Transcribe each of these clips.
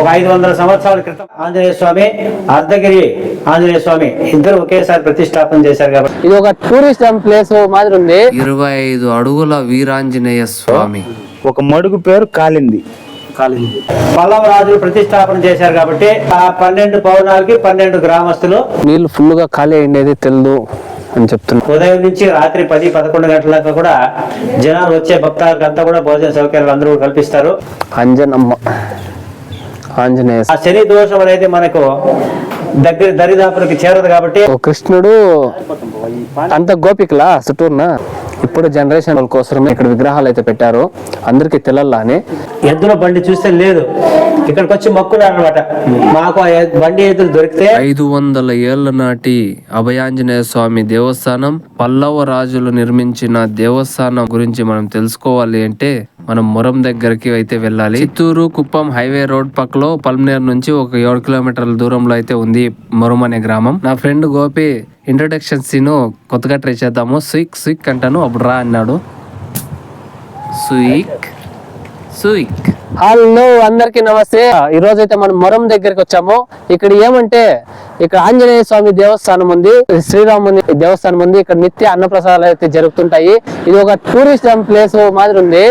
ఒక ఐదు వందల సంవత్సరాల క్రితం ఆంజనేయ స్వామి అర్ధగిరి ఆంజనేయ స్వామి ఇద్దరు ఒకేసారి ప్రతిష్టాపన చేశారు కాబట్టి. ఇది ఒక టూరిస్ట్ ప్లేస్ మాదిరి ఉంది. ఇరవై ఐదు అడుగుల వీరాంజనేయ స్వామి. ఒక మడుగు పేరు కాలింది పల్లవ రాజులు ప్రతిష్టాపన చేశారు కాబట్టి ఆ పన్నెండు పౌర్ణాలకి పన్నెండు గ్రామస్తులు నీళ్ళు ఫుల్గా ఖాళీ అయిండేది తెలియదు అని చెప్తున్నారు ఉదయం నుంచి రాత్రి పది పదకొండు గంటల దాకా కూడా జనాలు వచ్చే భక్తులకు అంతా కూడా భోజన సౌకర్యాలు అందరూ కల్పిస్తారు. అంజనమ్మ. ఆంజనేయ ఆ శని దోషం అనేది మనకు దగ్గర దరిదాపులకి చేరదు కాబట్టి కృష్ణుడు అంత గోపికలా చుట్టూరున ఇప్పుడు జనరేషన్ కోసమే ఇక్కడ విగ్రహాలు అయితే పెట్టారు. అందరికి తెలల్లా అని ఎద్దుల బండి చూస్తే లేదు. ఇక్కడికి వచ్చి మొక్కున్నారు అనమాట మాకు ఆ బండి ఎద్దులు దొరికితే ఐదు వందల ఏళ్ళ నాటి అభయాంజనేయ స్వామి దేవస్థానం పల్లవ రాజులు నిర్మించిన దేవస్థానం గురించి మనం తెలుసుకోవాలి అంటే మనం మురం దగ్గరికి అయితే వెళ్ళాలి. చిత్తూరు కుప్పం హైవే రోడ్ పక్కలో పల్మనేర్ నుంచి ఒక ఏడు కిలోమీటర్ల దూరంలో అయితే ఉంది మురం అనే గ్రామం. నా ఫ్రెండ్ గోపి ఇంట్రొడక్షన్ సీన్ కొత్తగా ట్రై చేద్దాము. స్విక్ స్విక్ అంటాను. అప్పుడు రా అన్నాడు. స్విక్ స్విక్ హలో అందరికి నమస్తే. ఈ రోజు అయితే మనం మొరం దగ్గరికి వచ్చాము. ఇక్కడ ఏమంటే ఇక్కడ ఆంజనేయ స్వామి దేవస్థానం ఉంది శ్రీరాముని దేవస్థానం ఉంది. ఇక్కడ నిత్య అన్నప్రసాదాలు అయితే జరుగుతుంటాయి. ఇది ఒక టూరిస్ట్ ప్లేస్ మాదిరి ఉంది.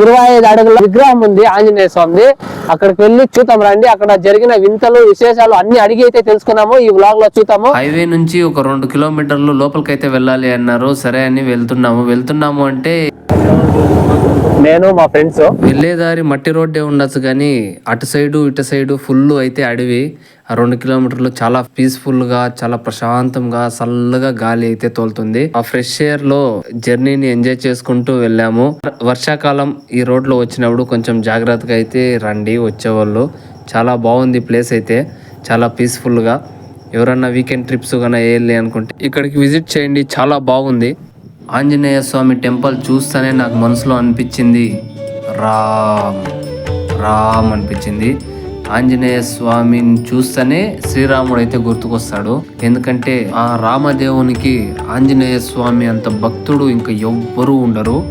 ఇరవై ఐదు అడుగుల విగ్రహం ఉంది ఆంజనేయ స్వామిది. అక్కడికి వెళ్ళి చూద్దాం రండి. అక్కడ జరిగిన వింతలు విశేషాలు అన్ని అడిగి అయితే తెలుసుకుందాము ఈ వ్లాగ్లో చూద్దాము. హైవే నుంచి ఒక రెండు కిలోమీటర్లు లోపలికైతే వెళ్ళాలి అన్నారు. సరే అని వెళ్తున్నాము. వెళ్తున్నాము అంటే నేను మా ఫ్రెండ్స్ వెళ్ళేదారి మట్టి రోడ్డే ఉండొచ్చు కానీ అటు సైడు ఇటు సైడు ఫుల్ అయితే అడవి. ఆ రెండు కిలోమీటర్లు చాలా పీస్ఫుల్గా చాలా ప్రశాంతంగా చల్లగా గాలి అయితే తోలుతుంది. ఆ ఫ్రెష్ ఎయిర్లో జర్నీని ఎంజాయ్ చేసుకుంటూ వెళ్ళాము. వర్షాకాలం ఈ రోడ్లో వచ్చినప్పుడు కొంచెం జాగ్రత్తగా అయితే రండి వచ్చేవాళ్ళు. చాలా బాగుంది ప్లేస్ అయితే. చాలా పీస్ఫుల్గా ఎవరన్నా వీకెండ్ ట్రిప్స్ కానీ వేయాలి అనుకుంటే ఇక్కడికి విజిట్ చేయండి. చాలా బాగుంది. ఆంజనేయ స్వామి టెంపుల్ చూస్తేనే నాకు మనసులో అనిపించింది రామ్ రామ్ అనిపించింది. ఆంజనేయ స్వామిని చూస్తేనే శ్రీరాముడు అయితే గుర్తుకొస్తాడు. ఎందుకంటే ఆ రామదేవునికి ఆంజనేయ స్వామి అంత భక్తుడు ఇంకా ఎవ్వరూ ఉండరు.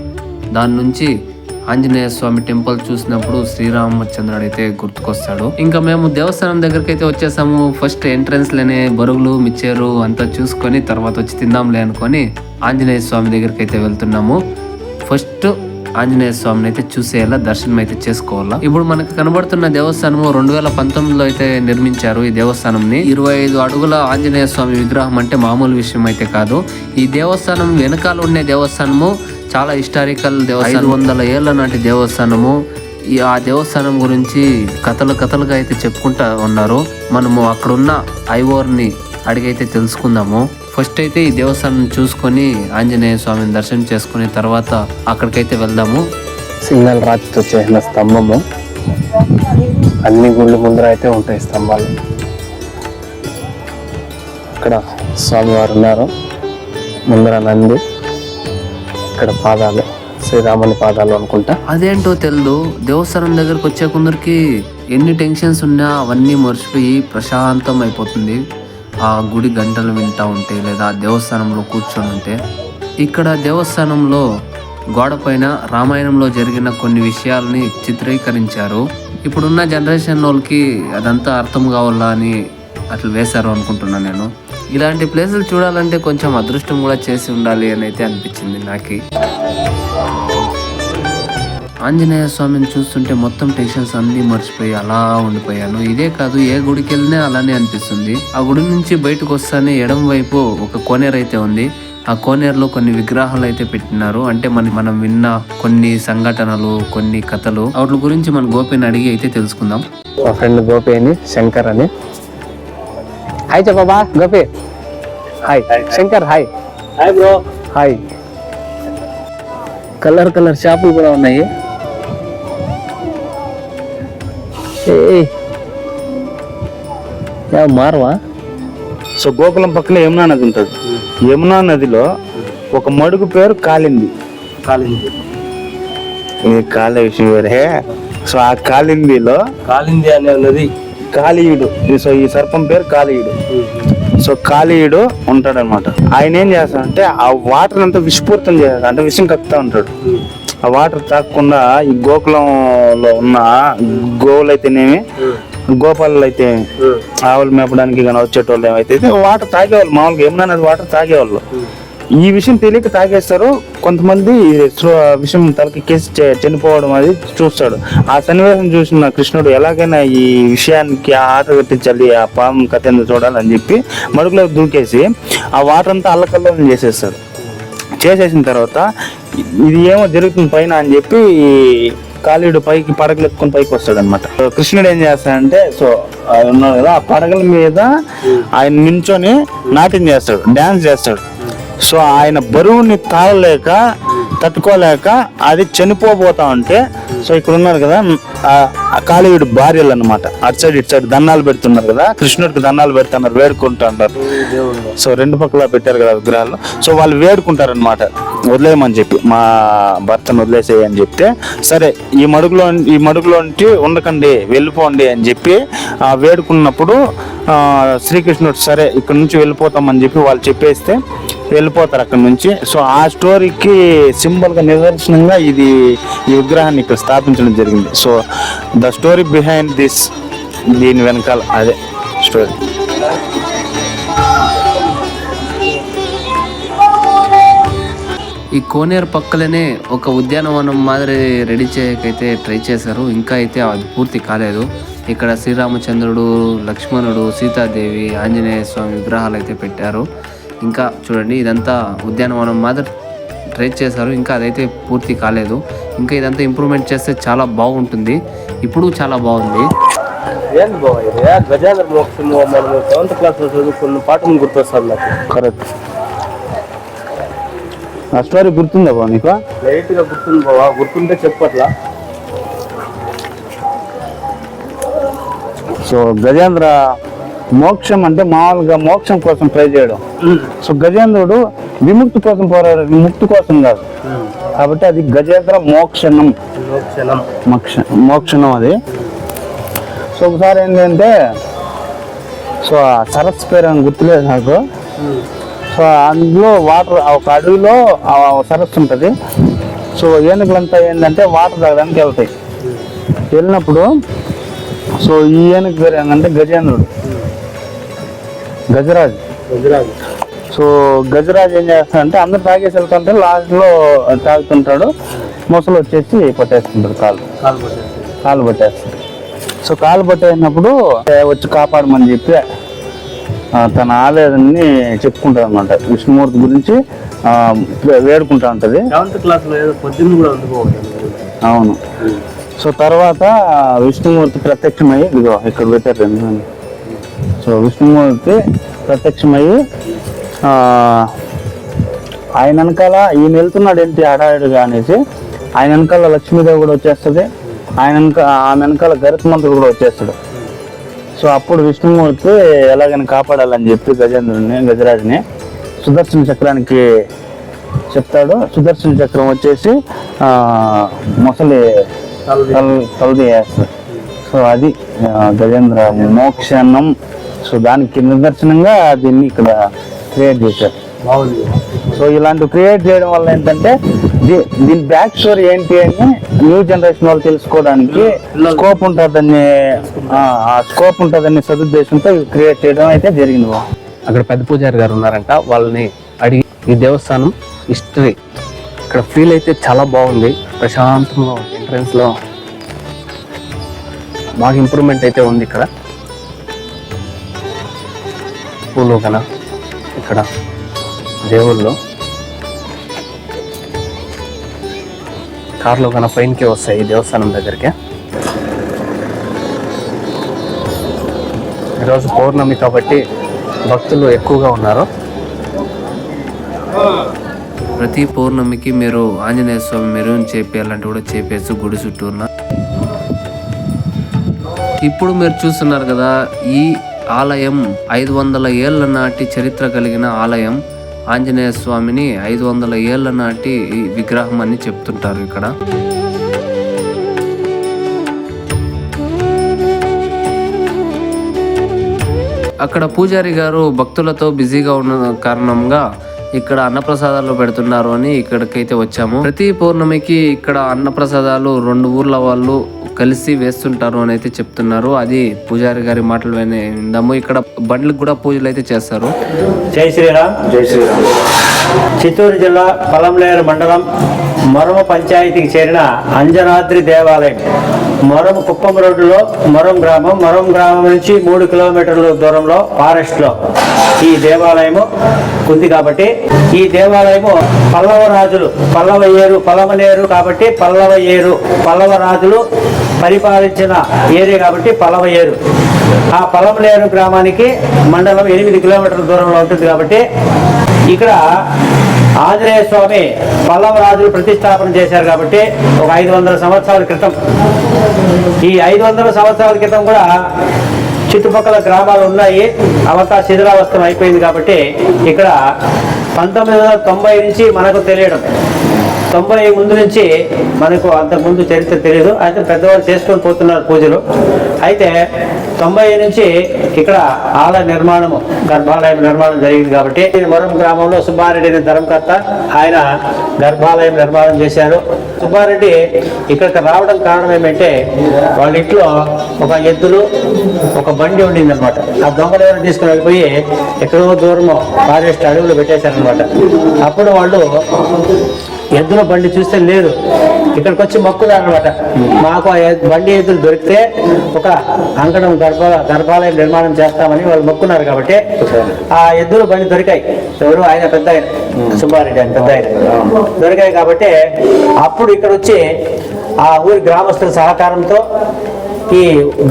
దాని నుంచి ఆంజనేయ స్వామి టెంపుల్ చూసినప్పుడు శ్రీరామచంద్రుడు అయితే గుర్తుకొస్తాడు. ఇంకా మేము దేవస్థానం దగ్గరికి అయితే వచ్చేసాము. ఫస్ట్ ఎంట్రన్స్లోనే బరుగులు మిచ్చేరు అంతా చూసుకొని తర్వాత వచ్చి తిందాంలే అనుకొని ఆంజనేయ స్వామి దగ్గరికి అయితే వెళ్తున్నాము. ఫస్ట్ ఆంజనేయ స్వామిని అయితే చూసేయాలా దర్శనం అయితే చేసుకోవాలా? ఇప్పుడు మనకు కనబడుతున్న దేవస్థానము రెండు వేల పంతొమ్మిదిలో అయితే నిర్మించారు ఈ దేవస్థానంని. ఇరవై ఐదు అడుగుల ఆంజనేయ స్వామి విగ్రహం అంటే మామూలు విషయం అయితే కాదు. ఈ దేవస్థానం వెనకాల ఉండే దేవస్థానము చాలా హిస్టారికల్ దేవస్థానం. వందల ఏళ్ళ నాటి దేవస్థానము. ఈ ఆ దేవస్థానం గురించి కథలు కథలుగా అయితే చెప్పుకుంటా ఉన్నారు. మనము అక్కడున్న ఐవోర్ని అడిగైతే తెలుసుకుందాము. ఫస్ట్ అయితే ఈ దేవస్థానం చూసుకొని ఆంజనేయ స్వామిని దర్శనం చేసుకుని తర్వాత అక్కడికైతే వెళ్దాము. సింగల్ రాతితో చేసిన స్తంభము. అన్ని గుళ్ళు ముందర అయితే ఉంటాయి స్తంభాలు. ఇక్కడ స్వామివారు ఉన్నారు. ముందర నంది ఇక్కడ పాదాలు శ్రీరాముని పాదాలు అనుకుంటా. అదేంటో తెలియదు దేవస్థానం దగ్గరకు వచ్చే కొందరికి ఎన్ని టెన్షన్స్ ఉన్నా అవన్నీ మర్చిపోయి ప్రశాంతం అయిపోతుంది ఆ గుడి గంటలు వింటా ఉంటే లేదా దేవస్థానంలో కూర్చొని ఉంటే ఇక్కడ దేవస్థానంలో గోడపైన రామాయణంలో జరిగిన కొన్ని విషయాల్ని చిత్రీకరించారు. ఇప్పుడున్న జనరేషన్ వాళ్ళకి అదంతా అర్థం కావాలా అని అట్లా వేశారు అనుకుంటున్నాను నేను. ఇలాంటి ప్లేసులు చూడాలంటే కొంచెం అదృష్టం కూడా చేసి ఉండాలి అని అయితే అనిపించింది నాకు. ఆంజనేయ స్వామిని చూస్తుంటే మొత్తం టెన్షన్స్ అన్ని మర్చిపోయి అలా ఉండిపోయాను. ఇదే కాదు ఏ గుడికి వెళ్ళినా అలానే అనిపిస్తుంది. ఆ గుడి నుంచి బయటకు వస్తానే ఎడం వైపు ఒక కోనేరు అయితే ఉంది. ఆ కోనేరులో కొన్ని విగ్రహాలు అయితే పెట్టినారు. అంటే మన మనం విన్న కొన్ని సంఘటనలు కొన్ని కథలు. వాటి గురించి మన గోపిని అడిగి అయితే తెలుసుకుందాం. మా ఫ్రెండ్ గోపి అని శంకర్ అని. Hi చెప్పబా Gopi. Hi. Shankar hi. Hi bro. Hi. Colour colour షాపులు కూడా ఉన్నాయి. మారవా? సో గోకులం పక్కన యమునా నది ఉంటుంది. యమునా నదిలో ఒక మడుగు పేరు కాలింది. కాలింది. ఈ కాలే విషయం వేరే. సో ఆ కాలిందిలో కాలింది అనే నది. కాళీయుడు. సో ఈ సర్పం పేరు కాళీయుడు. సో కాళీయుడు ఉంటాడనమాట ఆయన ఏం చేస్తాడంటే ఆ వాటర్ అంతా విస్ఫూర్తం చేస్తాడు. అంటే విషం కక్కుతా ఉంటాడు. ఆ వాటర్ తాగకుండా ఈ గోకులంలో ఉన్న గోవులు అయితేనేమి గోపాలు అయితే ఆవులు మేపడానికి కానీ వచ్చేటోళ్ళు ఏమైతే వాటర్ తాగేవాళ్ళు మామూలుగా ఏమన్నా వాటర్ తాగేవాళ్ళు. ఈ విషయం తెలియక తాగేస్తారు. కొంతమంది విషయం తలకెక్కేసి చనిపోవడం అది చూస్తాడు. ఆ సన్నివేశం చూసిన కృష్ణుడు ఎలాగైనా ఈ విషయానికి ఆట కట్టించాలి ఆ పాము కథ చూడాలని చెప్పి మడుగులో దూకేసి ఆ వాటర్ అంతా అల్లకల్లోలం చేసేస్తాడు. చేసేసిన తర్వాత ఇది ఏమో జరుగుతుంది పైన అని చెప్పి కాళీడు పైకి పడగలు ఎత్తుకొని పైకి వస్తాడు అనమాట కృష్ణుడు ఏం చేస్తాడంటే సో ఆయన ఉన్నాడు కదా ఆ పడగల మీద ఆయన నించొని నాట్యం చేస్తాడు డాన్స్ చేస్తాడు. సో ఆయన బరువుని తాళలేక తట్టుకోలేక అది చనిపోబోతా ఉంటే సో ఇక్కడ ఉన్నారు కదా ఆ- కాళీయుడు భార్యలు అనమాట అటు సైడ్ ఇటు సైడ్ దండాలు పెడుతున్నారు కదా కృష్ణుడికి దండాలు పెడుతున్నారు వేడుకుంటున్నారు సో రెండు పక్కల పెట్టారు కదా విగ్రహాలు. సో వాళ్ళు వేడుకుంటారు అనమాట వదిలేయమని చెప్పి మా భర్తను వదిలేసేయని అని చెప్తే సరే ఈ మడుగులో ఈ మడుగులోంటి ఉండకండి వెళ్ళిపోండి అని చెప్పి ఆ వేడుకున్నప్పుడు శ్రీకృష్ణుడు సరే ఇక్కడ నుంచి వెళ్ళిపోతామని చెప్పి వాళ్ళు చెప్పేస్తే వెళ్ళిపోతారు అక్కడ నుంచి. సో ఆ స్టోరీకి సింబల్గా నిదర్శనంగా ఇది ఈ విగ్రహాన్ని ఇక్కడ స్థాపించడం జరిగింది. So the story behind this దీని వెనకాల అదే స్టోరీ. ఈ కోనేరు పక్కలనే ఒక ఉద్యానవనం మాదిరి రెడీ చేయకైతే ట్రై చేశారు. ఇంకా అయితే అది పూర్తి కాలేదు. ఇక్కడ శ్రీరామచంద్రుడు లక్ష్మణుడు సీతాదేవి ఆంజనేయ స్వామి విగ్రహాలు అయితే పెట్టారు. ఇంకా చూడండి ఇదంతా ఉద్యానవనం మాదిరి ట్రై చేశారు. ఇంకా అదైతే పూర్తి కాలేదు. ఇంకా ఇదంతా ఇంప్రూవ్మెంట్ చేస్తే చాలా బాగుంటుంది. ఇప్పుడు చాలా బాగుంది. ఏంది బావ ఇది? గజేంద్ర మోక్షము మనము సెవెంత్ క్లాస్లో చదువుకున్న పాఠం గుర్తొస్తుంది నాకు. కరెక్ట్. ఆ స్టోరీ గుర్తుందా బా నీకు? లైట్గా గుర్తుంది బావా. గుర్తుంటే చెప్పట్లా సో గజేంద్ర మోక్షం అంటే మామూలుగా మోక్షం కోసం ట్రై చేయడం. సో గజేంద్రుడు విముక్తి కోసం పోరాడు ముక్తి కోసం కాదు. కాబట్టి అది గజేంద్ర మోక్షణం. క్షణం మోక్ష మోక్షణం అది. సో ఒకసారి ఏంటంటే సో ఆ సరస్సు పేరు అని గుర్తులేదు నాకు? సో అందులో వాటర్ ఒక అడవిలో సరస్సు ఉంటుంది. సో ఏనుగులంతా ఏంటంటే వాటర్ తాగడానికి వెళ్తాయి. వెళ్ళినప్పుడు సో ఈ ఏనుగు పేరు ఏంటంటే గజేంద్రుడు. గజరాజు. గుజరాత్ సో గజరాజు ఏం చేస్తాడంటే అందరు తాగేసి వెళ్తుంటే లాస్ట్లో తాగుతుంటాడు. మొసలు వచ్చేసి పట్టేస్తుంటాడు కాలు. కాలు పట్టేసి కాలు పట్టేస్తాడు సో కాలు పట్టేసినప్పుడు "ఏ, వచ్చి కాపాడమని చెప్పి తన ఆవేదనని చెప్పుకుంటాడు అనమాట విష్ణుమూర్తి గురించి వేడుకుంటా ఉంటది. అవును. సో తర్వాత విష్ణుమూర్తి ప్రత్యక్షమయ్యి ఇదిగో ఇక్కడ పెట్టారు. సో విష్ణుమూర్తి ప్రత్యక్షమయ్యి ఆయన వెనకాల ఈయన వెళ్తున్నాడు ఏంటి హడావిడిగా అనేసి ఆయన వెనకాల లక్ష్మీదేవి కూడా వచ్చేస్తుంది ఆయన వెనక ఆమె వెనకాల గరుత్మంతుడు కూడా వచ్చేస్తాడు. సో అప్పుడు విష్ణుమూర్తి ఎలాగైనా కాపాడాలని చెప్పి గజేంద్రుడిని గజరాజుని సుదర్శన చక్రానికి చెప్తాడు. సుదర్శన చక్రం వచ్చేసి ముసలి తల్ తలది వేస్తాడు సో అది గజేంద్ర మోక్షణం సో దానికి నిదర్శనంగా దీన్ని ఇక్కడ క్రియేట్ చేశారు. బాగుంది సో ఇలాంటి క్రియేట్ చేయడం వల్ల ఏంటంటే దీ- దీని బ్యాక్ స్టోరీ ఏంటి అని న్యూ జనరేషన్ వాళ్ళు తెలుసుకోవడానికి స్కోప్ ఉంటుందని ఆ స్కోప్ ఉంటుందని సదుద్దేశంతో క్రియేట్ చేయడం అయితే జరిగింది అక్కడ పెద్ద పూజారి గారు ఉన్నారంట వాళ్ళని అడిగి ఈ దేవస్థానం హిస్టరీ ఇక్కడ ఫీల్ అయితే చాలా బాగుంది ప్రశాంతంగా ఎంట్రన్స్లో బాగా ఇంప్రూవ్మెంట్ అయితే ఉంది ఇక్కడ. పూలు కన ఇక్కడ దేవుళ్ళు. కార్లో కన పైనకే వస్తాయి దేవస్థానం దగ్గరికి. ఈరోజు పౌర్ణమి కాబట్టి భక్తులు ఎక్కువగా ఉన్నారు. ప్రతి పౌర్ణమికి మీరు ఆంజనేయ స్వామి మెరూన్ చేపేయాలంటే కూడా చేపేసి గుడి చుట్టూ ఉన్న ఇప్పుడు మీరు చూస్తున్నారు కదా ఈ ఆలయం ఐదు వందల ఏళ్ళ నాటి చరిత్ర కలిగిన ఆలయం. ఆంజనేయ స్వామిని ఐదు వందల ఏళ్ళ నాటి ఈ విగ్రహం అని చెప్తుంటారు ఇక్కడ. అక్కడ పూజారి గారు భక్తులతో బిజీగా ఉన్న కారణంగా ఇక్కడ అన్నప్రసాదాలు పెడుతున్నారు అని ఇక్కడికైతే వచ్చాము. ప్రతి పౌర్ణమికి ఇక్కడ అన్నప్రసాదాలు రెండు ఊర్ల వాళ్ళు కలిసి వేస్తుంటారు అని అయితే చెప్తున్నారు. అది పూజారి గారి మాటలు విందాము. ఇక్కడ బండ్లకు కూడా పూజలు అయితే చేస్తారు. జై శ్రీరామ్. జై శ్రీరామ్. చిత్తూరు జిల్లా పలంలేరు మండలం మొరమ పంచాయతీకి చేరిన అంజనాద్రి దేవాలయం. మొరం కుప్పం రోడ్డులో మొరం గ్రామం మొరం గ్రామం నుంచి మూడు కిలోమీటర్ల దూరంలో ఫారెస్ట్లో ఈ దేవాలయము ఉంది కాబట్టి ఈ దేవాలయము పల్లవ రాజులు పల్లవ ఏరు పల్లవనేరు కాబట్టి పల్లవ ఏరు పల్లవ రాజులు పరిపాలించిన ఏరియా కాబట్టి పల్లవ ఏరు. ఆ పల్లవనేరు గ్రామానికి మండలం ఎనిమిది కిలోమీటర్ల దూరంలో ఉంటుంది కాబట్టి ఇక్కడ ఆంజనేయ స్వామి పల్లవరాజులు ప్రతిష్టాపన చేశారు కాబట్టి ఒక ఐదు వందల సంవత్సరాల క్రితం. ఈ ఐదు వందల సంవత్సరాల క్రితం కూడా చుట్టుపక్కల గ్రామాలు ఉన్నాయి. అవతా శిథిలావస్థం అయిపోయింది కాబట్టి ఇక్కడ పంతొమ్మిది వందల తొంభై నుంచి మనకు తెలియడం. తొంభై ముందు నుంచి మనకు అంతకుముందు చరిత్ర తెలియదు అయితే పెద్దవాళ్ళు చేసుకొని పోతున్నారు పూజలు. అయితే తొంభై నుంచి ఇక్కడ ఆలయ నిర్మాణము గర్భాలయం నిర్మాణం జరిగింది కాబట్టి ఈ మొరం గ్రామంలో సుబ్బారెడ్డి అనే ధర్మకర్త ఆయన గర్భాలయం నిర్మాణం చేశారు. సుబ్బారెడ్డి ఇక్కడికి రావడం కారణం ఏమంటే వాళ్ళ ఇంట్లో ఒక ఎద్దులు ఒక బండి ఉండింది అనమాట ఆ దొంగలు ఎవరు తీసుకుని వెళ్ళిపోయి ఎక్కడో దూరము ఫారెస్ట్ అడవులు పెట్టేశారనమాట అప్పుడు వాళ్ళు ఎద్దుల బండి చూస్తే లేదు. ఇక్కడికి వచ్చి మొక్కుదారు అనమాట మాకు ఆ బండి ఎద్దులు దొరికితే ఒక అంకణం గర్భ గర్భాలయం నిర్మాణం చేస్తామని వాళ్ళు మొక్కున్నారు కాబట్టి ఆ ఎద్దుల బండి దొరికాయి. ఎవరు? ఆయన పెద్ద ఆయన. సుబ్బారెడ్డి ఆయన పెద్ద ఆయన. దొరికాయి కాబట్టి అప్పుడు ఇక్కడ వచ్చి ఆ ఊరి గ్రామస్తుల సహకారంతో ఈ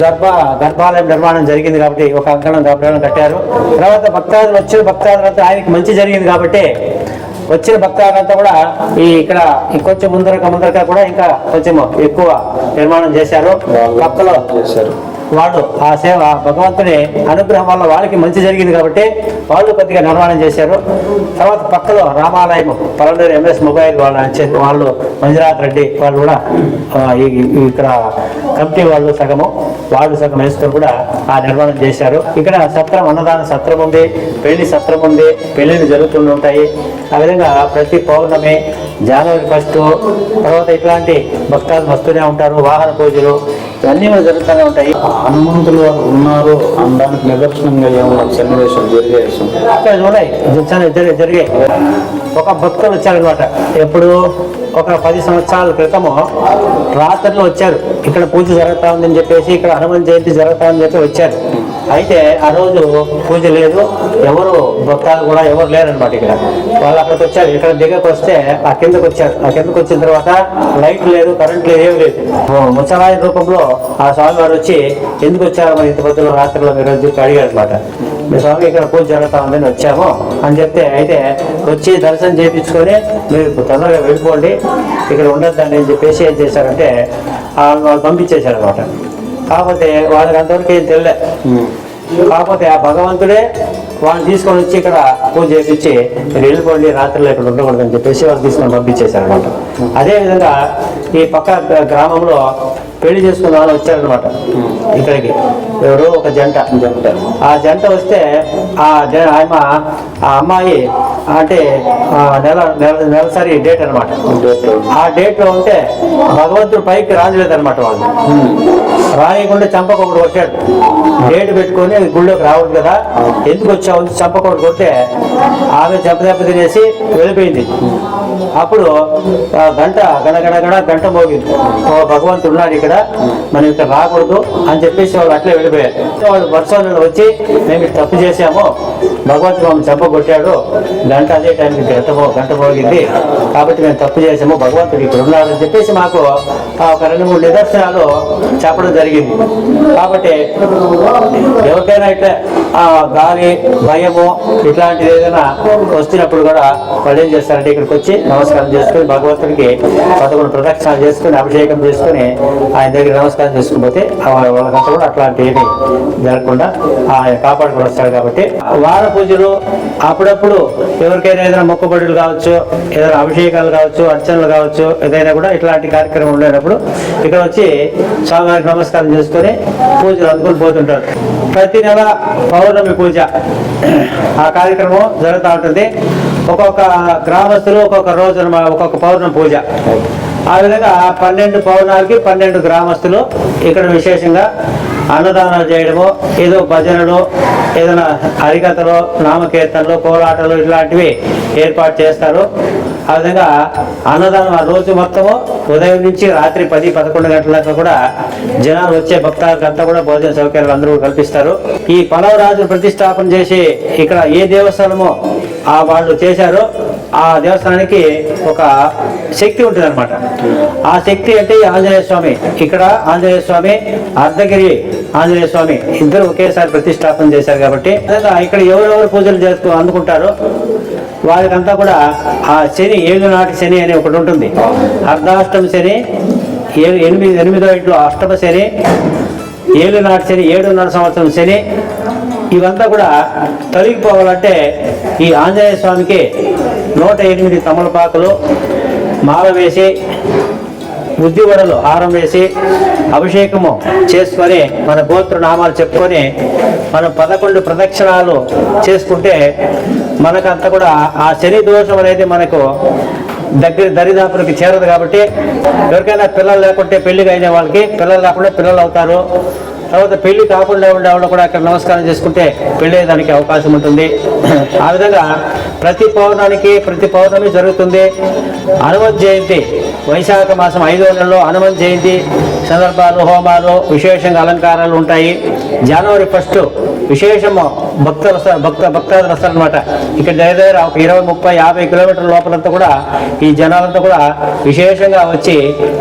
గర్భ గర్భాలయం నిర్మాణం జరిగింది కాబట్టి ఒక అంకణం గర్భాలయం కట్టారు. తర్వాత భక్తాదులు వచ్చిన భక్తాదులంతా ఆయనకి మంచి జరిగింది కాబట్టి వచ్చిన భక్తాదులంతా కూడా ఈ ఇక్కడ ఇంకొంచెం ముందరక ముందరక కూడా ఇంకా కొంచెం ఎక్కువ నిర్మాణం చేశారు. చేశారు. వాళ్ళు ఆ సేవ భగవంతుని అనుగ్రహం వల్ల వాళ్ళకి మంచి జరిగింది కాబట్టి వాళ్ళు కొద్దిగా నిర్మాణం చేశారు. తర్వాత పక్కలో రామాలయం పలనూరు ఎంఎస్ మొబైల్ వాళ్ళ వాళ్ళు మంజునాథ్ రెడ్డి వాళ్ళు కూడా ఇక్కడ కమిటీ వాళ్ళు సగము వాళ్ళు సగం వేసుకొని కూడా ఆ నిర్మాణం చేశారు. ఇక్కడ సత్రం అన్నదాన సత్రం ఉంది పెళ్ళి సత్రం ఉంది పెళ్ళిళ్ళు జరుగుతూ ఉంటాయి. ఆ విధంగా ప్రతి పౌర్ణమి జనవరి ఫస్ట్ తర్వాత ఇట్లాంటి భక్తాలు వస్తూనే ఉంటారు వాహన పూజలు ఇవన్నీ కూడా జరుగుతూనే ఉంటాయి. హనుమంతులు వారు ఉన్నారు అనడానికి నిదర్శనంగా ఏమన్నా సన్నివేశం జరిగే అక్కడ చూడాయి జరిగే జరిగాయి ఒక భక్తులు వచ్చారనమాట ఎప్పుడు ఒక పది సంవత్సరాల క్రితము రాత్రిలో వచ్చారు ఇక్కడ పూజ జరుగుతా ఉందని చెప్పేసి ఇక్కడ హనుమాన్ జయంతి జరుగుతా ఉందని చెప్పి వచ్చారు అయితే ఆ రోజు పూజ లేదు. ఎవరు భక్తాలు కూడా ఎవరు లేరనమాట ఇక్కడ. వాళ్ళు అక్కడికి వచ్చారు. ఇక్కడ దిగకు వస్తే ఆ కిందకు వచ్చారు. ఆ కిందకు వచ్చిన తర్వాత లైట్ లేదు కరెంట్ లేదు ఏం లేదు. ముసలాయ రూపంలో ఆ స్వామి వారు వచ్చి ఎందుకు వచ్చారు మరి ఇంత పొద్దున రాత్రిలో మీరు చెప్పి అడిగారు అనమాట మీ స్వామి ఇక్కడ పూజ జరుగుతా ఉందని వచ్చాము అని చెప్తే అయితే వచ్చి దర్శనం చేయించుకొని మీరు తొందరగా వెళ్ళిపోండి. ఇక్కడ ఉండద్దండి అని చెప్పేసి ఏం చేశారంటే వాళ్ళు వాళ్ళు పంపించేశారు అనమాట కాకపోతే వాళ్ళకి అంతవరకు ఏం తెలియలే. కాకపోతే ఆ భగవంతుడే వాళ్ళని తీసుకొని వచ్చి ఇక్కడ పూజ చేపించి మీరు వెళ్ళిపోండి రాత్రిలో ఇక్కడ ఉండకూడదు అని చెప్పేసి వాళ్ళు తీసుకొని పంపించేశారు అనమాట అదే విధంగా ఈ పక్క గ్రా- గ్రామంలో పెళ్ళి చేసుకున్న వాళ్ళు వచ్చారనమాట ఇక్కడికి. ఎవరు ఒక జంట. ఆ జంట వస్తే ఆ జ ఆమె ఆ అమ్మాయి అంటే నెల నెల నెలసరి డేట్ అనమాట ఆ డేట్లో ఉంటే భగవంతుడు పైకి రాజలేదన్నమాట వాళ్ళు. రాయకుండా చంపకొకడు కొట్టాడు. డేట్ పెట్టుకొని గుళ్ళోకి రావద్దు కదా. ఎందుకు వచ్చావు చంపకొకడు కొట్టే ఆమె చెంపదెబ్బ తినేసి వెళ్ళిపోయింది. అప్పుడు గంట గడగడ గడ గంట మోగింది. ఓ భగవంతుడు ఉన్నాడు ఇక్కడ. మనం ఇక్కడ రాకూడదు అని చెప్పేసి వాళ్ళు అట్లే వెళ్ళిపోయారు. వాళ్ళు వర్షాలు వచ్చి మేము తప్పు చేశాము భగవంతుడు మమ్మల్ని చంప గంట అదే టైంకి గంట గంట మోగింది కాబట్టి మేము తప్పు చేసాము భగవంతుడు ఇక్కడ ఉన్నాడు అని చెప్పేసి మాకు ఒక రెండు మూడు నిదర్శనాలు చెప్పడం జరిగింది. కాబట్టి ఎవరికైనా ఇట్లా ఆ గాలి భయము ఇట్లాంటిది ఏదైనా వచ్చినప్పుడు కూడా వాళ్ళు ఏం చేస్తారంటే ఇక్కడికి వచ్చి నమస్కారం చేసుకుని భగవంతుడికి పదకొండు ప్రదక్షిణాలు చేసుకుని అభిషేకం చేసుకుని ఆయన దగ్గర నమస్కారం చేసుకోకపోతే వాళ్ళకంతా కూడా అట్లాంటి ఏమి జరగకుండా ఆయన కాపాడుకుని వస్తాడు కాబట్టి వార పూజలు అప్పుడప్పుడు ఎవరికైనా ఏదైనా మొక్కుబడులు కావచ్చు ఏదైనా అభిషేకాలు కావచ్చు అర్చనలు కావచ్చు ఏదైనా కూడా ఇట్లాంటి కార్యక్రమం ఉండేటప్పుడు ఇక్కడ వచ్చి స్వామివారికి నమస్కారం చేసుకొని పూజలు అందుకొని పోతుంటారు. ప్రతి నెల పౌర్ణమి పూజ. ఆ కార్యక్రమం జరుగుతూ ఉంటుంది. ఒక్కొక్క గ్రామస్తులు ఒక్కొక్క రోజు ఒక్కొక్క పౌర్ణమి పూజ. ఆ విధంగా పన్నెండు పవనాలకి పన్నెండు గ్రామస్తులు ఇక్కడ విశేషంగా అన్నదానాలు చేయడము ఏదో భజనలు ఏదైనా హరికథలు నామకీర్తనలు కోలాటలు ఇట్లాంటివి ఏర్పాటు చేస్తారు. ఆ విధంగా అన్నదానం ఆ రోజు మొత్తము ఉదయం నుంచి రాత్రి పది పదకొండు గంటల దాకా కూడా జనాలు వచ్చే భక్తాలకంతా కూడా భోజన సౌకర్యాలు అందరూ కల్పిస్తారు. ఈ పలవరాజు ప్రతిష్టాపన చేసి ఇక్కడ ఏ దేవస్థానమో ఆ వాళ్ళు చేశారో. ఆ దేవస్థానానికి ఒక శక్తి ఉంటుందన్నమాట. ఆ శక్తి అంటే ఆంజనేయ స్వామి. ఇక్కడ ఆంజనేయ స్వామి అర్ధగిరి ఆంజనేయ స్వామి ఇద్దరు ఒకేసారి ప్రతిష్టాపన చేశారు కాబట్టి ఇక్కడ ఎవరెవరు పూజలు చేస్తూ అందుకుంటారో వారికంతా కూడా ఆ శని ఏడు నాటి శని అని ఒకటి ఉంటుంది. అర్ధాష్టమ శని ఏడు ఎనిమిది ఎనిమిదో ఇంట్లో అష్టమ శని ఏడు నాటి శని ఏడున్నర సంవత్సరం శని ఇవంతా కూడా తొలగిపోవాలంటే ఈ ఆంజనేయ స్వామికి నూట ఎనిమిది తమలపాకులు మాల వేసి బుద్ధి వడలు హారం వేసి అభిషేకము చేసుకొని మన గోత్రనామాలు చెప్పుకొని మనం పదకొండు ప్రదక్షిణాలు చేసుకుంటే మనకంతా కూడా ఆ శని దోషం అనేది మనకు దగ్గర దరిదాపులకి చేరదు కాబట్టి ఎవరికైనా పిల్లలు లేకుంటే పెళ్ళిగా అయిన వాళ్ళకి పిల్లలు లేకుండా పిల్లలు అవుతారు. తర్వాత పెళ్ళి కాకుండా ఉండే వాళ్ళు కూడా అక్కడ నమస్కారం చేసుకుంటే పెళ్ళి దానికి అవకాశం ఉంటుంది. ఆ విధంగా ప్రతి పౌర్ణానికి ప్రతి పౌర్ణమి జరుగుతుంది. హనుమత్ జయంతి వైశాఖ మాసం ఐదో నెలలో హనుమత్ జయంతి సందర్భాలు హోమాలు విశేషంగా అలంకారాలు ఉంటాయి. జనవరి ఫస్ట్ విశేషము భక్తులు వస్తారు భక్త భక్తాదులు వస్తారనమాట ఇక్కడ దగ్గర దగ్గర ఒక ఇరవై ముప్పై యాభై కిలోమీటర్ల లోపలంతా కూడా ఈ జనాలంతా కూడా విశేషంగా వచ్చి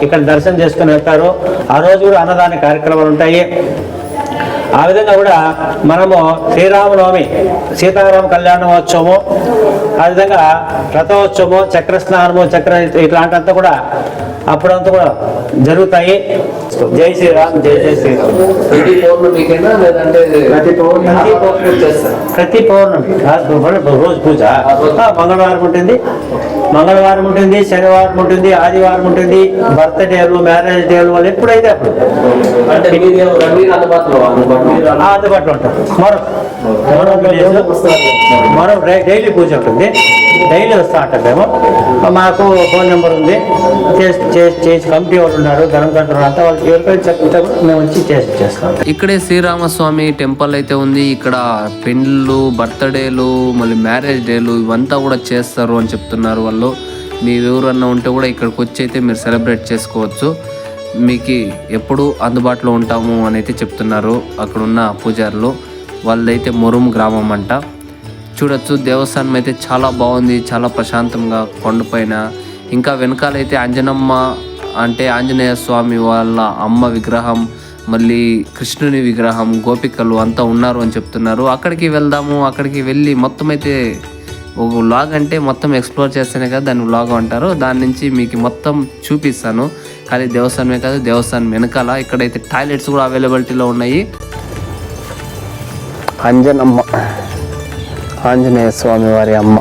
ఇక్కడ దర్శనం చేసుకుని వెళ్తారు. ఆ రోజు కూడా అన్నదాన కార్యక్రమాలు ఉంటాయి. ఆ విధంగా కూడా మనము శ్రీరామనవమి సీతారామ కళ్యాణోత్సవము ఆ విధంగా రథోత్సవము చక్ర స్నానము చక్ర ఇట్లాంటింతా కూడా అప్పుడంతా కూడా జరుగుతాయి. జై శ్రీరామ్ జై జై శ్రీరామ్. ప్రతి పౌర్ణమి రోజు పూజ. మంగళవారం ఉంటుంది. మంగళవారం ఉంటుంది శనివారం ఉంటుంది ఆదివారం ఉంటుంది. బర్త్డేలు మ్యారేజ్ డేలు వాళ్ళు ఎప్పుడైతే అప్పుడు. అందుబాటులో ఉంటారు మరో మరో డై- డైలీ పూజ ఉంటుంది. డైలీ వస్తూ ఉంటాం మేము. మాకు ఫోన్ నెంబర్ ఉంది. చేసి చేసి కమిటీ వాళ్ళు ఉన్నారు ధనం అంతా చెప్తే మేము వచ్చి చేసి చేస్తాం. ఇక్కడే శ్రీరామస్వామి టెంపుల్ అయితే ఉంది. ఇక్కడ పెండ్లు బర్త్డేలు మళ్ళీ మ్యారేజ్ డేలు ఇవంతా కూడా చేస్తారు అని చెప్తున్నారు వాళ్ళు. మీ ఎవరన్నా ఉంటే కూడా ఇక్కడికి వచ్చి అయితే మీరు సెలబ్రేట్ చేసుకోవచ్చు. మీకు ఎప్పుడు అందుబాటులో ఉంటాము అని అయితే చెప్తున్నారు అక్కడున్న పూజారులు. వాళ్ళదైతే మురుం గ్రామం అంట. చూడొచ్చు దేవస్థానం అయితే చాలా బాగుంది. చాలా ప్రశాంతంగా కొండపైన ఇంకా వెనకాలైతే అంజనమ్మ అంటే ఆంజనేయ స్వామి వాళ్ళ అమ్మ విగ్రహం మళ్ళీ కృష్ణుని విగ్రహం గోపికలు అంతా ఉన్నారు అని చెప్తున్నారు. అక్కడికి వెళ్దాము అక్కడికి వెళ్ళి మొత్తం అయితే ఒక వ్లాగ్ అంటే మొత్తం ఎక్స్ప్లోర్ చేస్తేనే కదా దాన్ని వ్లాగ్ అంటారు. దాని నుంచి మీకు మొత్తం చూపిస్తాను. కానీ దేవస్థానమే కాదు దేవస్థానం వెనకాల ఇక్కడైతే టాయిలెట్స్ కూడా అవైలబిలిటీలో ఉన్నాయి. అంజనమ్మ ఆంజనేయ స్వామి వారి అమ్మ.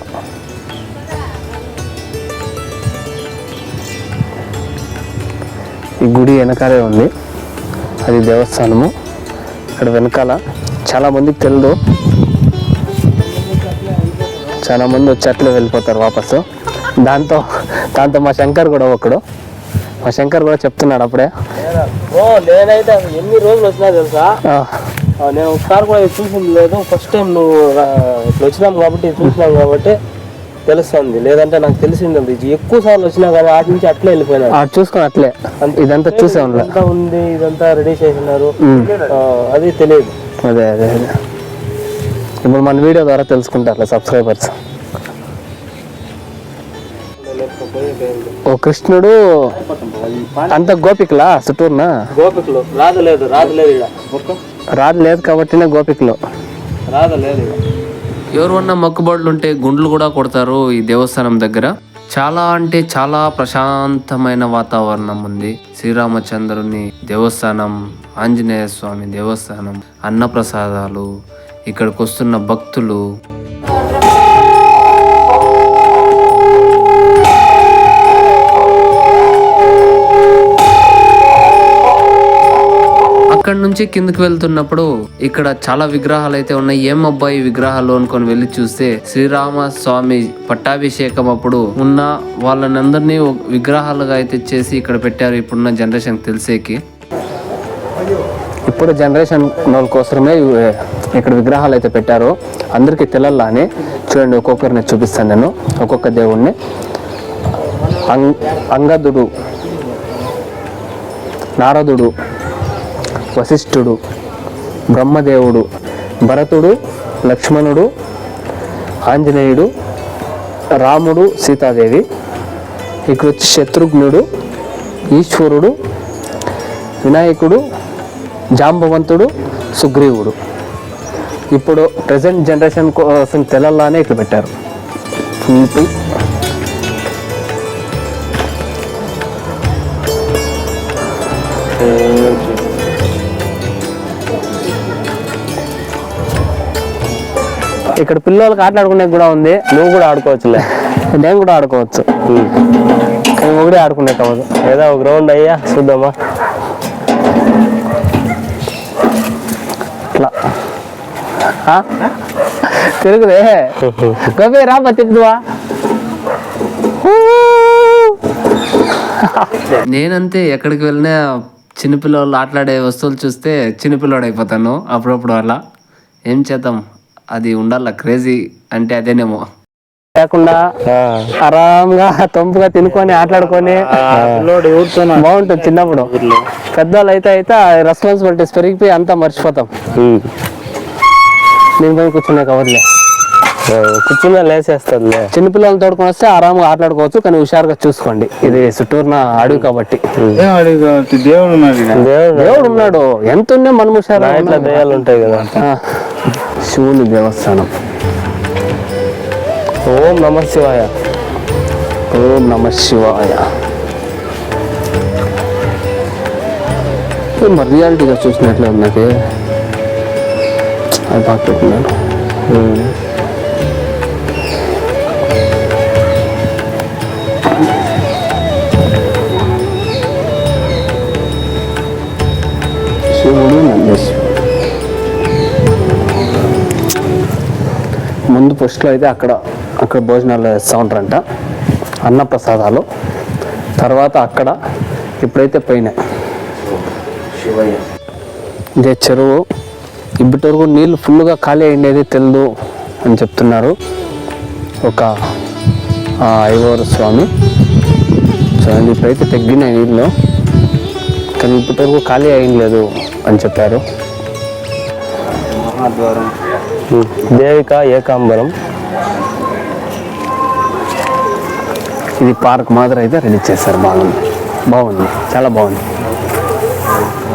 గుడి వెనకాలే ఉంది. అది దేవస్థానము. ఇక్కడ వెనకాల చాలా మందికి తెలియదు చాలా మంది వచ్చి అట్లే వెళ్ళిపోతారు వాపసు. దాంతో దాంతో మా శంకర్ కూడా ఒకడు. మా శంకర్ కూడా చెప్తున్నాడు అప్పుడే. ఓ నేనైతే ఎన్ని రోజులు వచ్చినా తెలుసా? నేను ఒకసారి కూడా చూసింది లేదు. ఫస్ట్ టైం నువ్వు ఇట్లా వచ్చినాం కాబట్టి చూసినాం కాబట్టి తెలుస్తుంది. లేదంటే నాకు తెలిసింది ఇది ఎక్కువ సార్లు వచ్చినా కానీ ఆటి నుంచి అట్లే వెళ్ళిపోయినా చూసుకొని అట్లే. ఇదంతా చూసే ఇదంతా ఉంది ఇదంతా రెడీ చేసినారు. అది తెలియదు. అదే అదే అదే. ఇప్పుడు మన వీడియో ద్వారా తెలుసుకుంటారు సబ్స్క్రైబర్స్ ఓ కృష్ణుడు అంత గోపికలా? చుట్టూరునా గోపికలు. రాదలేదు రాదలేదు ఇక్కడ రాదు లేదు కాబట్టినే గోపికలు. రాదలేదు ఇక్కడ ఎవరన్నా మొక్కుబడులు ఉంటే గుండ్లు కూడా కొడతారు ఈ దేవస్థానం దగ్గర. చాలా అంటే చాలా ప్రశాంతమైన వాతావరణం ఉంది. శ్రీరామచంద్రుని దేవస్థానం ఆంజనేయ స్వామి దేవస్థానం అన్నప్రసాదాలు ఇక్కడికి వస్తున్న భక్తులు. అక్కడి నుంచి కిందకి వెళ్తున్నప్పుడు ఇక్కడ చాలా విగ్రహాలు అయితే ఉన్నాయి. ఏం అబ్బాయి విగ్రహాలు అనుకొని వెళ్ళి చూస్తే శ్రీరామ స్వామి పట్టాభిషేకం అప్పుడు ఉన్న వాళ్ళనందరినీ ఒక విగ్రహాలుగా అయితే చేసి ఇక్కడ పెట్టారు. ఇప్పుడున్న జనరేషన్ తెలిసేకి. ఇప్పుడు జనరేషన్ వాళ్ళ కోసమే ఇక్కడ విగ్రహాలు అయితే పెట్టారు. అందరికీ తెలల్లా అని చూడండి ఒక్కొక్కరిని చూపిస్తాను నేను. ఒక్కొక్క దేవుణ్ణి. అంగదుడు నారదుడు వశిష్ఠుడు బ్రహ్మదేవుడు భరతుడు లక్ష్మణుడు ఆంజనేయుడు రాముడు సీతాదేవి. ఇక్కడ వచ్చి శత్రుఘ్నుడు ఈశ్వరుడు వినాయకుడు జాంబవంతుడు సుగ్రీవుడు. ఇప్పుడు ప్రజెంట్ జనరేషన్ కోసం తెలల్లానే ఇక్కడ పెట్టారు. ఇక్కడ పిల్లలకి ఆటలాడుకునే కూడా ఉంది. నువ్వు కూడా ఆడుకోవచ్చులే. నేను కూడా ఆడుకోవచ్చు. ఒకటే ఆడుకునే కావద్దు ఏదో ఒక గ్రౌండ్ అయ్యా చూద్దామా? ఇట్లా. ఆ? తిరుగుదే గోపి రాబా తిప్పుదువా? నేనంతే ఎక్కడికి వెళ్ళినా చిన్నపిల్లలు ఆటలాడే వస్తువులు చూస్తే చిన్నపిల్లోడు అయిపోతాను అప్పుడప్పుడు అలా. ఏం చేద్దాం? అది ఉండాల? క్రేజీ అంటే అదేనేమో. లేకుండా ఆరాంగా తొంపుగా తినుకొని ఆటలాడుకొని బాగుంటుంది చిన్నప్పుడు. పెద్దవాళ్ళు అయితే అయితే రెస్పాన్సిబిలిటీస్ పెరిగిపోయి అంతా మర్చిపోతాం. నేను పోయి కూర్చునే కవర్లే. కూర్చున్నా లేసేస్తుందిలే చిన్నపిల్లలు తోడుకొని వస్తే ఆరాంగా ఆటలాడుకోవచ్చు కానీ హుషారుగా చూసుకోండి. ఇది చుట్టూరున అడవి కాబట్టి. దేవుడు. దేవుడు ఉన్నాడు. ఎంత ఉన్నా మనం నా హుషారుగా ఇట్లా ఉంటాయి కదా. శివుని దేవస్థానం. ఓం నమ శివాయ. ఓం నమ శివాయ. మరి రియాలిటీగా చూసినట్లే ఉంది నాకు. అది బాగా పెట్టుకున్నాను. ఫస్ట్లో పోస్ట్లో అయితే అక్కడ అక్కడ భోజనాలు వేస్తూ ఉంటారంట అన్నప్రసాదాలు. తర్వాత అక్కడ ఇప్పుడైతే పైన ఇదే చెరువు ఇప్పటి వరకు నీళ్ళు ఫుల్గా ఖాళీ అయ్యేది తెలియదు అని చెప్తున్నారు ఒక ఐవోర స్వామి. చూడండి ఇప్పుడైతే తగ్గినాయి నీళ్ళు కానీ ఇప్పటి వరకు ఖాళీ అయ్యలేదు అని చెప్పారు. దేవిక ఏకాంబరం. ఇది పార్క్ మాదిరి అయితే రిలీజ్ చేశారు బాగుంది. బాగుంది. చాలా బాగుంది.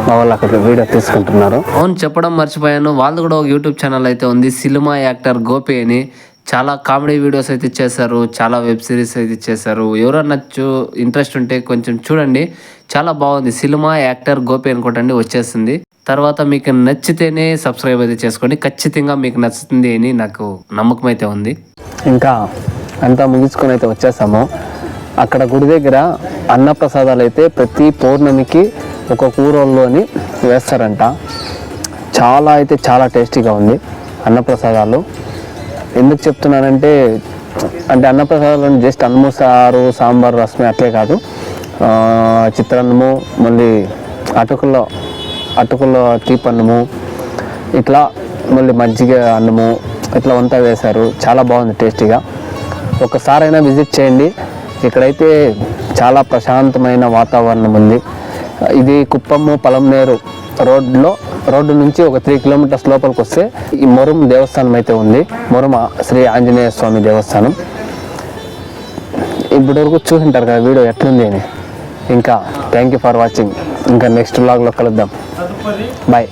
మా వాళ్ళు అక్కడ వీడియో తీసుకుంటున్నారు. అవును చెప్పడం మర్చిపోయాను. వాళ్ళు కూడా ఒక యూట్యూబ్ ఛానల్ అయితే ఉంది సినిమా యాక్టర్ గోపి అని. చాలా కామెడీ వీడియోస్ అయితే చేశారు చాలా వెబ్ సిరీస్ అయితే చేశారు. ఎవరన్నా చూ ఇంట్రెస్ట్ ఉంటే కొంచెం చూడండి. చాలా బాగుంది. సినిమా యాక్టర్ గోపి అనుకోటండి వచ్చేస్తుంది తర్వాత మీకు నచ్చితేనే సబ్స్క్రైబ్ అయితే చేసుకోండి. ఖచ్చితంగా మీకు నచ్చుతుంది అని నాకు నమ్మకం అయితే ఉంది. ఇంకా అంతా ముగించుకొని అయితే వచ్చేసాము. అక్కడ గుడి దగ్గర అన్నప్రసాదాలు అయితే ప్రతి పౌర్ణమికి ఒక కూరల్లోని వేస్తారంట. చాలా అయితే చాలా టేస్టీగా ఉంది అన్నప్రసాదాలు. ఎందుకు చెప్తున్నానంటే అంటే అన్నప్రసాదాలు జస్ట్ అన్నము సారు సాంబార్ రసమే అట్లే కాదు. చిత్రాన్నము మళ్ళీ అటుకుల్లో అటుకుల్లో తీపన్నము ఇట్లా మళ్ళీ మజ్జిగ అన్నము ఇట్లా వంట వేశారు. చాలా బాగుంది టేస్టీగా. ఒకసారైనా విజిట్ చేయండి. ఇక్కడైతే చాలా ప్రశాంతమైన వాతావరణం ఉంది. ఇది కుప్పము పలంనేరు రోడ్లో రోడ్డు నుంచి ఒక త్రీ కిలోమీటర్స్ లోపలికి వస్తే ఈ మొరం దేవస్థానం అయితే ఉంది. మొరం శ్రీ ఆంజనేయ స్వామి దేవస్థానం. ఇప్పటి వరకు చూసింటారు కదా వీడియో ఎట్లుంది అని. ఇంకా థ్యాంక్ యూ ఫర్ వాచింగ్. ఇంకా నెక్స్ట్ బ్లాగ్లో కలుద్దాం. బాయ్